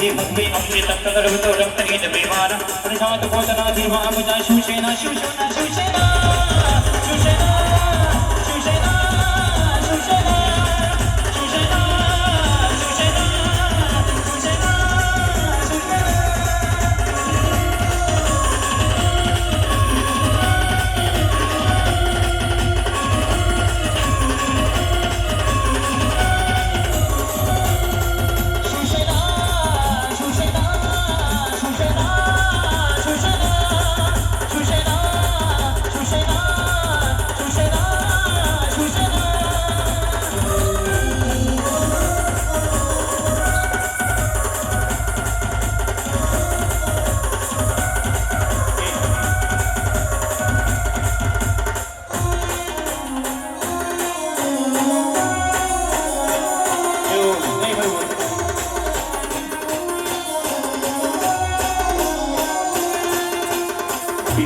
भीमग्वे अग्रे रक्तगर्भतो रक्तगेन विमानः प्रसादभोजना धीमा बुजा शिवसेना शिवसेना शिवसेना!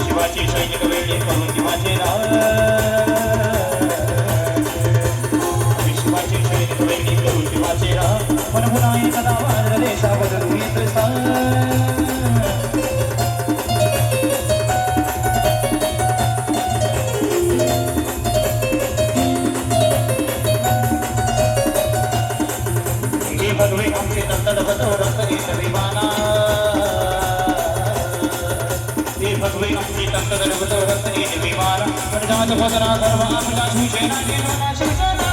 शिवाची शैली वेळी पंक्तिमाचे विश्वाची शैली वेळी पंक्तिमाचे राह मनभुनाई सदा वार देशा बदलू येत सा हस्तदर्भतो हस्तनीति विमान प्रजातपदना सर्वामृता सुशेना जीवनाशेषाना